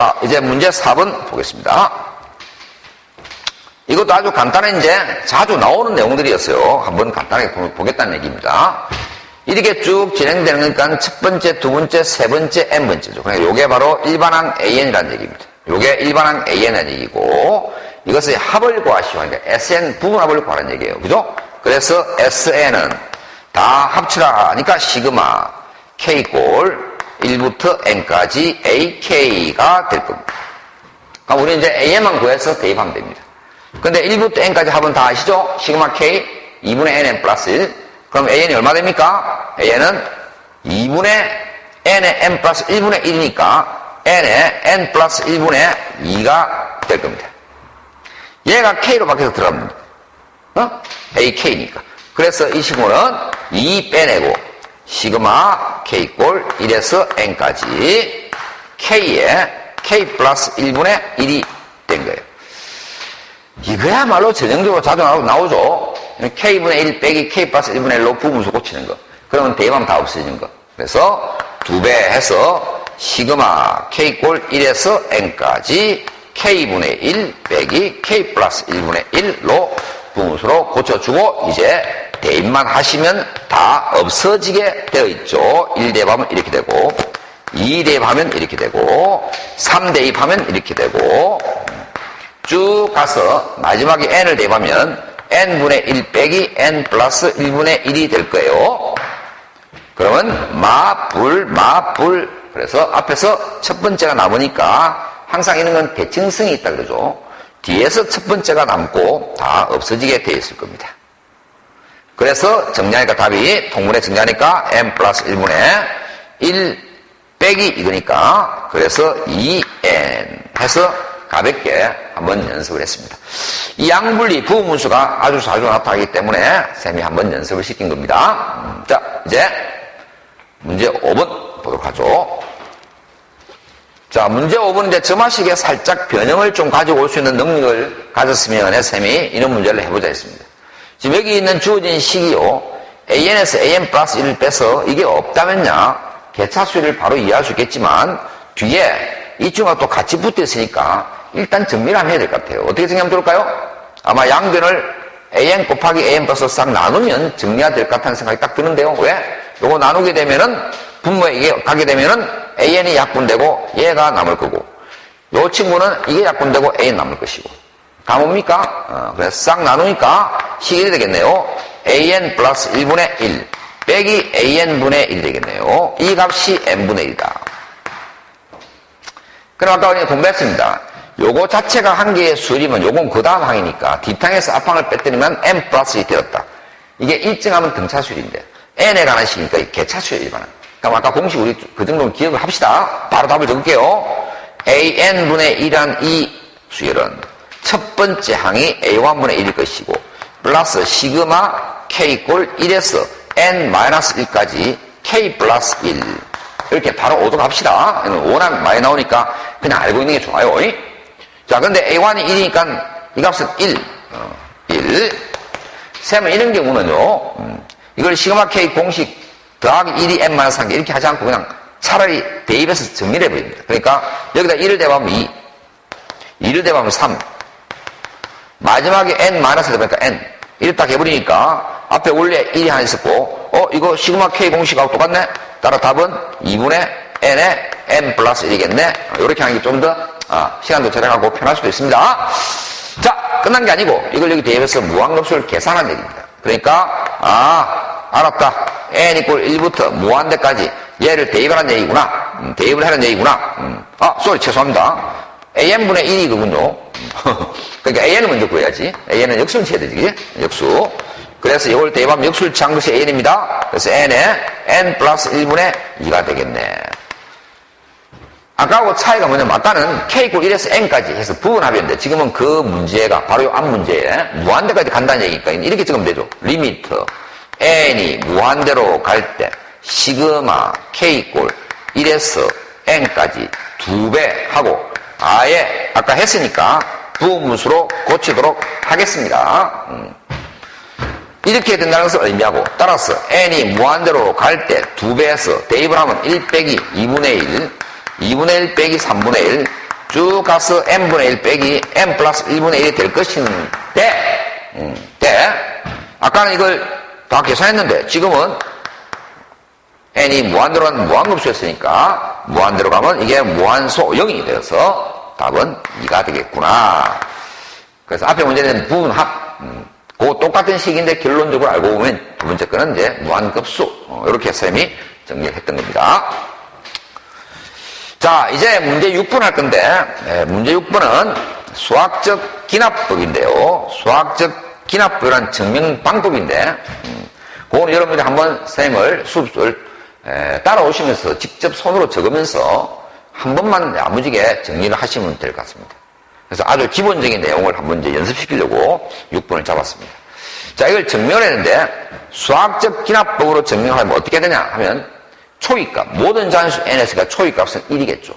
자, 이제 문제 4번 보겠습니다. 이것도 아주 간단한 이제 자주 나오는 내용들이었어요. 한번 간단하게 보- 보겠다는 얘기입니다. 이렇게 쭉 진행되는 거니까 첫 번째, 두 번째, 세 번째, n 번째죠. 그러니까 요게 바로 일반항 an이라는 얘기입니다. 요게 일반항 an이라는 얘기고 이것의 합을 구하시오. 그러니까 sn 부분합을 구하는 얘기예요. 그죠? 그래서 sn은 다 합치라 하니까 시그마 k골 1부터 n까지 ak가 될 겁니다. 그럼 우리는 이제 an만 구해서 대입하면 됩니다. 근데 1부터 n까지 합은 다 아시죠? 시그마 k 2분의 nn 플러스 1. 그럼 an이 얼마 됩니까? an은 2분의 n의 n 플러스 1분의 1이니까 n의 n 플러스 1분의 2가 될 겁니다. 얘가 k로 바뀌어서 들어갑니다. 어? ak니까. 그래서 이 식물은 2 빼내고 시그마 k꼴 1에서 n까지 k에 k 플러스 1분의 1이 된 거예요. 이거야말로 전형적으로 자주 나오- 나오죠. k분의 1 빼기 k 플러스 1분의 1로 부분수 고치는 거. 그러면 대입하면 다 없어지는 거. 그래서 두 배 해서 시그마 k꼴 1에서 n까지 k분의 1 빼기 k 플러스 1분의 1로 부분수로 고쳐주고 이제 대입만 하시면 다 없어지게 되어 있죠. 1 대입하면 이렇게 되고 2 대입하면 이렇게 되고 3 대입하면 이렇게 되고 쭉 가서 마지막에 n을 대입하면 n분의 1 빼기 n 플러스 1분의 1이 될 거예요. 그러면 마, 불, 마, 불. 그래서 앞에서 첫 번째가 남으니까 항상 이런 건 대칭성이 있다 그러죠. 뒤에서 첫 번째가 남고 다 없어지게 되어 있을 겁니다. 그래서 정리하니까 답이 통분해 정리하니까 n 플러스 1분의 1 빼기 이거니까 그래서 2n 해서 가볍게 한번 연습을 했습니다. 이 양분리 부분수가 아주 자주 나타나기 때문에 쌤이 한번 연습을 시킨 겁니다. 음, 자 이제 문제 5번 보도록 하죠. 자, 문제 5번인데 점화식에 살짝 변형을 좀 가지고 올 수 있는 능력을 가졌으면 해 쌤이 이런 문제를 해보자 했습니다. 지금 여기 있는 주어진 식이요. an에서 an 플러스 1을 빼서 이게 없다면야 개차수를 바로 이해할 수 있겠지만 뒤에 이 중과 또 같이 붙어 있으니까 일단 정리를 한번 해야 될 것 같아요. 어떻게 정리하면 좋을까요? 아마 양변을 an 곱하기 an 플러스 싹 나누면 정리가 될 것 같다는 생각이 딱 드는데요. 왜? 요거 나누게 되면은 분모에 이게 가게 되면은 an이 약분되고 얘가 남을 거고 요 친구는 이게 약분되고 a 남을 것이고 다 뭡니까? 어, 그래서 싹 나누니까 식이 되겠네요. an 플러스 1분의 1 빼기 an분의 1 되겠네요. 이 값이 n분의 1이다. 그럼 아까 우리 공부했습니다. 요거 자체가 한 개의 수열이면 요건 그 다음 항이니까 뒷항에서 앞항을 빼뜨리면 n 플러스 1이 되었다. 이게 일정하면 등차수열인데 n에 관한 식이니까 이 개차수열 일반항. 그럼 아까 공식 우리 그 정도는 기억을 합시다. 바로 답을 적을게요. an분의 1한 이 수열은 첫 번째 항이 a1분의 1일 것이고 플러스 시그마 k 꼴 1에서 n-1까지 k 플러스 1 이렇게 바로 오도록 합시다. 워낙 많이 나오니까 그냥 알고 있는 게 좋아요. 자, 근데 A1이 1이니까 이 값은 1. 어, 1. 셈은 이런 경우는요, 음, 이걸 시그마 K 공식 더하기 1이 n-1개 이렇게 하지 않고 그냥 차라리 대입해서 정리를 해버립니다. 그러니까 여기다 1을 대입하면 2, 2를 대입하면 3, 마지막에 n-을 대입하니까 n. 이를 딱 해버리니까 앞에 원래 1이 하나 있었고, 어, 이거 시그마 K 공식하고 똑같네? 따라 답은 2분의 n에 n 플러스 1이겠네? 이렇게 하는 게 좀 더, 아, 시간도 절약하고 편할 수도 있습니다. 자, 끝난 게 아니고, 이걸 여기 대입해서 무한급수를 계산한 얘기입니다. 그러니까, 아, 알았다. n 이꼴 1부터 무한대까지 얘를 대입하는 얘기구나. 음, 대입을 하는 얘기구나. 음. 아, 쏘리, 죄송합니다. An분의 1이 그군요. 그러니까 an을 먼저 구해야지. an은 역수는 쳐야 되지? 역수. 그래서 이걸 대입하면 역수를 취한 것이 an입니다. 그래서 n에 n 플러스 1분의 2가 되겠네. 아까하고 차이가 뭐냐면 아까는 K고 1에서 N까지 해서 부분합이었는데 지금은 그 문제가 바로 이 앞 문제에 무한대까지 간다는 얘기니까 이렇게 찍으면 되죠. 리미트 N이 무한대로 갈 때 시그마 K꼴 1에서 N까지 두 배 하고 아예 아까 했으니까 부분수로 고치도록 하겠습니다. 음. 이렇게 된다는 것을 의미하고 따라서 n이 무한대로 갈 때 두 배에서 대입을 하면 1 빼기 2분의 1 2분의 1 빼기 3분의 1 쭉 가서 n분의 1 빼기 n 플러스 1분의 1이 될 것인데, 음, 때, 아까는 이걸 다 계산했는데, 지금은 n이 무한대로 가면 무한급수였으니까, 무한대로 가면 이게 무한소 0이 되어서 답은 2가 되겠구나. 그래서 앞에 문제는 부분합, 음, 그 똑같은 식인데 결론적으로 알고 보면 두 번째 거는 이제 무한급수. 어, 이렇게 쌤이 정리를 했던 겁니다. 자, 이제 문제 6번 할 건데, 네, 문제 6번은 수학적 기납법인데요. 수학적 기납법이란 증명 방법인데, 음, 그거는 여러분들이 한번 쌤을 수업을 에, 따라오시면서 직접 손으로 적으면서 한 번만 야무지게 정리를 하시면 될 것 같습니다. 그래서 아주 기본적인 내용을 한번 이제 연습시키려고 6번을 잡았습니다. 자, 이걸 증명을 했는데, 수학적 기납법으로 증명하면 어떻게 되냐 하면, 초이값, 모든 잔수 n에서가 초이값은 1이겠죠.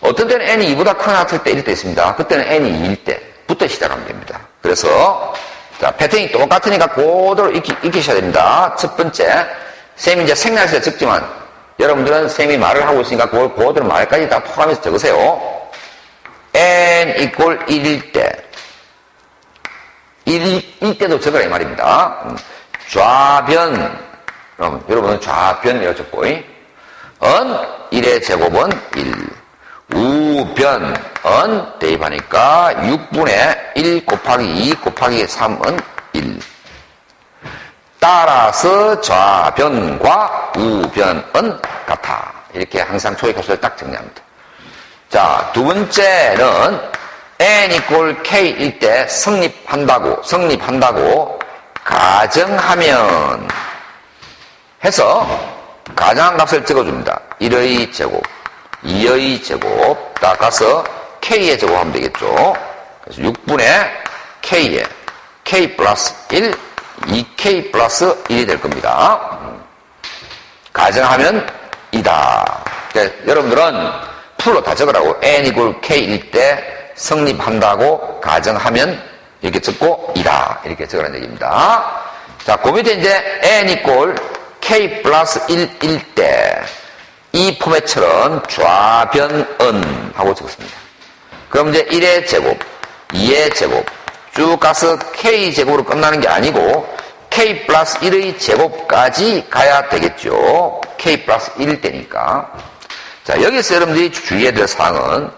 어떤 때는 n이 2보다 크거나 같을 때 1일 때 있습니다. 그때는 n이 2일 때부터 시작하면 됩니다. 그래서, 자, 패턴이 똑같으니까 그대로 익히, 익히셔야 됩니다. 첫 번째, 쌤이 이제 생략해서 적지만, 여러분들은 쌤이 말을 하고 있으니까 그걸 그대로 말까지 다 포함해서 적으세요. n 이꼴 1일 때, 1일 때도 적으라 이 말입니다. 음, 좌변, 그럼 여러분은 좌변이라고 적고, 은 1의 제곱은 1. 우변, 은 대입하니까 6분의 1 곱하기 2 곱하기 3은 1. 따라서 좌변과 우변은 같아. 이렇게 항상 초이값을 딱 정리합니다. 자, 두 번째는 n 이꼴 k일 때 성립한다고, 성립한다고 가정하면 해서 가정한 값을 적어줍니다. 1의 제곱, 2의 제곱, 딱 가서 k의 제곱하면 되겠죠. 그래서 6분의 k에 k 플러스 1, 2k 플러스 1이 될 겁니다. 가정하면 이다. 그러니까 여러분들은 풀로 다 적으라고 n 이꼴 k일 때 성립한다고 가정하면 이렇게 적고 이다. 이렇게 적으라는 얘기입니다. 자, 그 밑에 이제 n 이꼴 k 플러스 1일 때 이 포맷처럼 좌변은 하고 적었습니다. 그럼 이제 1의 제곱, 2의 제곱 쭉 가서 k 제곱으로 끝나는 게 아니고 k 플러스 1의 제곱까지 가야 되겠죠. k 플러스 1일 때니까. 자, 여기서 여러분들이 주의해야 될 사항은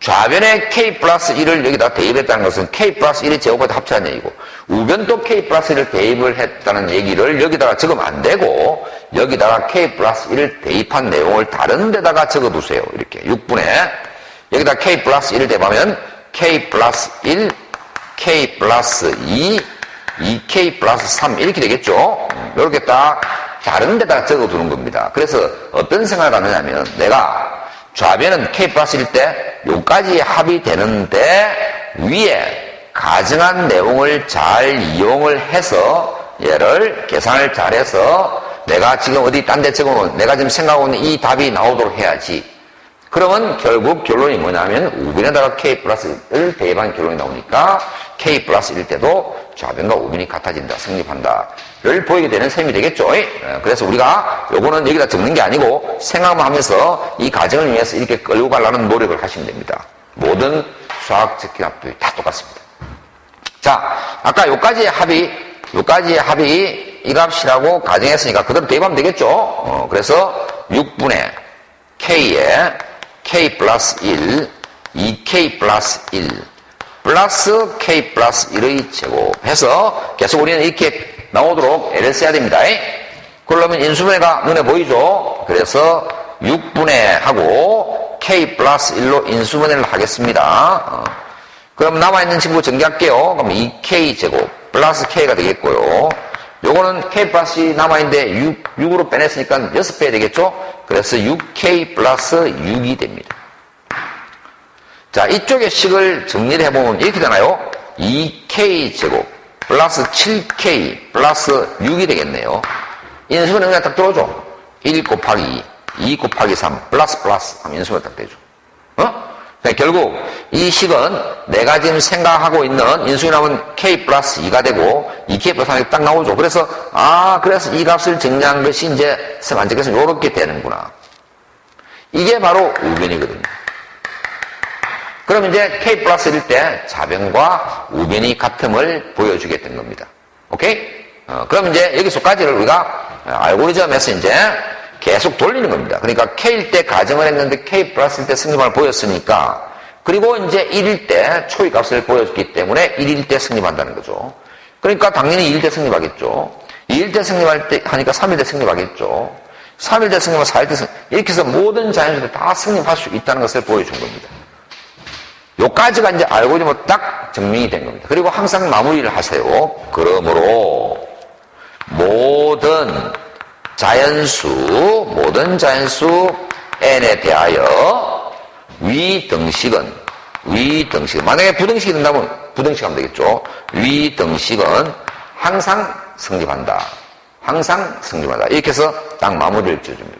좌변에 k 플러스 1을 여기다 대입했다는 것은 k 플러스 1의 제곱과 합치한 얘기고 우변도 k 플러스 1을 대입을 했다는 얘기를 여기다가 적으면 안 되고 여기다가 k 플러스 1을 대입한 내용을 다른 데다가 적어두세요. 이렇게 6분에 여기다 k 플러스 1을 대입하면 k 플러스 1, k 플러스 2, 2k 플러스 3 이렇게 되겠죠. 이렇게 딱 다른 데다가 적어두는 겁니다. 그래서 어떤 생각을 하느냐면 내가 좌변은 k 플러스일 때 요까지 합이 되는데 위에 가정한 내용을 잘 이용을 해서 얘를 계산을 잘해서 내가 지금 어디 딴 데 적어놓은 내가 지금 생각하고 있는 이 답이 나오도록 해야지. 그러면 결국 결론이 뭐냐면 우변에다가 k 플러스를 대입한 결론이 나오니까 k 플러스 일 때도 좌변과 우변이 같아진다, 성립한다를 보이게 되는 셈이 되겠죠. 예, 그래서 우리가 요거는 여기다 적는 게 아니고 생각만 하면서 이 과정을 위해서 이렇게 끌고 가려는 노력을 하시면 됩니다. 모든 수학적 기납들이 다 똑같습니다. 자, 아까 요까지의 합이, 요까지의 합이 이 값이라고 가정했으니까 그대로 대입하면 되겠죠. 어, 그래서 6분의 k에 k 플러스 1, 2k 플러스 1, 플러스 k 플러스 1의 제곱 해서 계속 우리는 이렇게 나오도록 애를 써야 됩니다. 그러면 인수분해가 눈에 보이죠? 그래서 6분의 하고 k 플러스 1로 인수분해를 하겠습니다. 어. 그럼 남아있는 친구 정리할게요. 그럼 2k 제곱 플러스 k가 되겠고요. 요거는 k 플러스 남아있는데 6, 6으로 빼냈으니까 6배 되겠죠? 그래서 6k 플러스 6이 됩니다. 자, 이쪽의 식을 정리를 해보면 이렇게 되나요? 2k 제곱 플러스 7k 플러스 6이 되겠네요. 인수분해 그냥 딱 들어오죠? 1 곱하기 2, 2 곱하기 3 플러스 플러스 하면 인수분해 딱 되죠. 어? 그러니까 결국 이 식은 내가 지금 생각하고 있는 인수분해하면 k 플러스 2가 되고 2k 플러스 3이 딱 나오죠. 그래서 아 그래서 이 값을 정리한 것이 이제 쌤 안적에서 이렇게 되는구나. 이게 바로 우변이거든요. 그럼 이제 K 플러스 1일 때 좌변과 우변이 같음을 보여주게 된 겁니다. 오케이? 어, 그럼 이제 여기서까지를 우리가 알고리즘에서 이제 계속 돌리는 겁니다. 그러니까 K일 때 가정을 했는데 K 플러스일 때 승리만을 보였으니까 그리고 이제 1일 때 초이 값을 보여줬기 때문에 1일 때 승리한다는 거죠. 그러니까 당연히 2일 때 승리하겠죠. 2일 때 승리할 때 하니까 3일 때 승리하겠죠. 3일 때 승리하면 4일 때 승리. 이렇게 해서 모든 자연수들 다 승리할 수 있다는 것을 보여준 겁니다. 요까지가 이제 알고리즘으로 딱 증명이 된 겁니다. 그리고 항상 마무리를 하세요. 그러므로 모든 자연수, 모든 자연수 n에 대하여 위등식은, 위등식, 만약에 부등식이 된다면 부등식 하면 되겠죠. 위등식은 항상 성립한다. 항상 성립한다. 이렇게 해서 딱 마무리를 지어줍니다.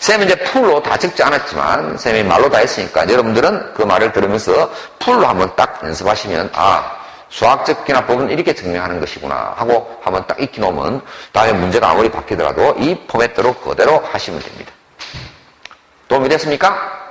쌤은 이제 풀로 다 적지 않았지만, 쌤이 말로 다 했으니까 여러분들은 그 말을 들으면서 풀로 한번 딱 연습하시면, 아, 수학적 기납법은 이렇게 증명하는 것이구나 하고 한번 딱 익히 놓으면 다음에 문제가 아무리 바뀌더라도 이 포맷대로 그대로 하시면 됩니다. 도움이 됐습니까?